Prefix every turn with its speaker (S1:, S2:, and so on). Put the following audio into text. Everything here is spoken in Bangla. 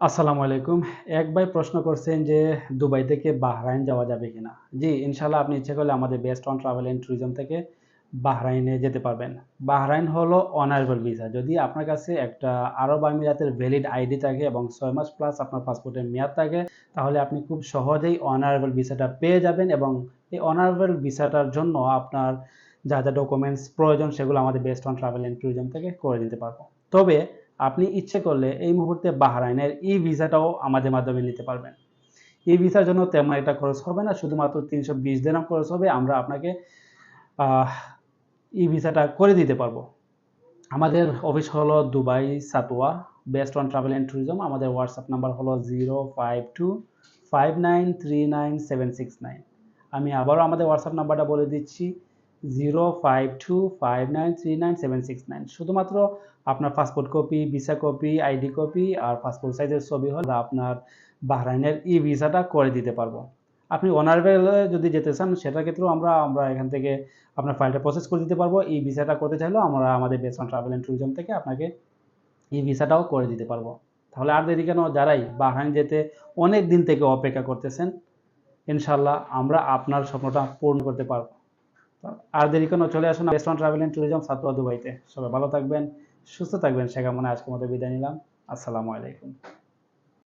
S1: আসসালামু আলাইকুম। এক ভাই প্রশ্ন করছেন যে, দুবাই থেকে বাহরাইন যাওয়া যাবে কিনা? জি ইনশাল্লাহ আপনি ইচ্ছে করলে আমাদের best on travel and tourism থেকে বাহরাইনে যেতে পারবেন। বাহরাইন হলো অনারেবল ভিসা যদি আপনার কাছে একটা আরব আমিরাতের ভ্যালিড আইডি থাকে এবং ছয় মাস প্লাস আপনার পাসপোর্টের মেয়াদ থাকে, তাহলে আপনি খুব সহজেই অনারেবল ভিসাটা পেয়ে যাবেন এবং এই অনারেবল ভিসাটার জন্য আপনার যা যা ডকুমেন্টস প্রয়োজন সেগুলো আমাদের best on travel and tourism থেকে করে দিতে পারব। তবে আপনি ইচ্ছে করলে এই মুহূর্তে বাহরাইনের ই ভিসাটাও আমাদের মাধ্যমে নিতে পারবেন। ই ভিসার জন্য তেমন একটা খরচ হবে না শুধুমাত্র তিনশো বিশ দিনাম খরচ হবে আমরা আপনাকে ই ভিসাটা করে দিতে পারব। আমাদের অফিস হলো Dubai Satwa best on travel and tourism আমাদের হোয়াটসঅ্যাপ নাম্বার হলো zero five two five nine three nine seven six nine. আমি আবারও আমাদের হোয়াটসঅ্যাপ নাম্বারটা বলে দিচ্ছি zero five two five nine three nine seven six nine শুধুমাত্র আপনার passport copy visa copy ID copy আর পাসপোর্ট সাইজের ছবি হলে আপনার বাহরাইনের ই ভিসাটা করে দিতে পারব। আপনি অনারেবলে যদি যেতে চান, সেটার ক্ষেত্রেও আমরা আমরা এখান থেকে আপনার ফাইলটা প্রসেস করে দিতে পারব। ই ভিসাটা করতে চাইলেও আমরা আমাদের বেসন ট্রাভেল অ্যান্ড ট্যুরিজম থেকে আপনাকে ই ভিসাটাও করে দিতে পারব। তাহলে আর দেরি কেন? যারাই বাহরাইন যেতে অনেক দিন থেকে অপেক্ষা করতেছেন ইনশাল্লাহ আমরা আপনার স্বপ্নটা পূর্ণ করতে পারব। আর দেরি কোনো চলে আসুন best on travel and tourism Satwa দুবাইতে সবাই ভালো থাকবেন, সুস্থ থাকবেন, সে কামনে আজকের মতো বিদায় নিলাম। আসসালামু আলাইকুম।